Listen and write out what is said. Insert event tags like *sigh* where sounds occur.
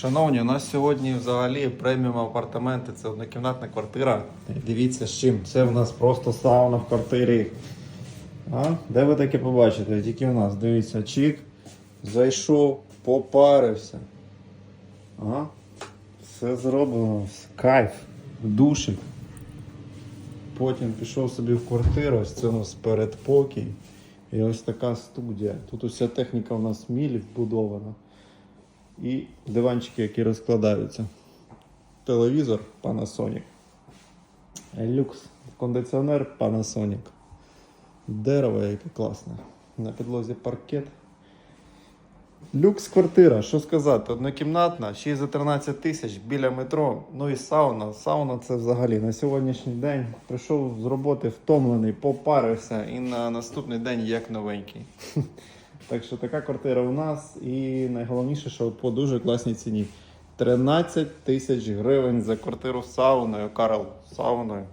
Шановні, у нас сьогодні взагалі преміум апартаменти. Це однокімнатна квартира. Дивіться з чим. Це в нас просто сауна в квартирі. А? Де ви таке побачите? Тільки в нас. Дивіться, чик. Зайшов, попарився. А? Все зроблено. Кайф. Душик. Потім пішов собі в квартиру, ось це у нас передпокій. І ось така студія. Тут уся техніка у нас мілі вбудована. І диванчики, які розкладаються. Телевізор Panasonic. Люкс. Кондиціонер Panasonic. Дерево яке класне. На підлозі паркет. Люкс квартира, що сказати, однокімнатна, 6 за 13 тисяч біля метро. Ну і сауна. Сауна це взагалі на сьогоднішній день прийшов з роботи втомлений, попарився і на наступний день як новенький. *laughs* Так що така квартира у нас, і найголовніше, що по дуже класній ціні. 13 тисяч гривень за квартиру з сауною, Карл, сауною.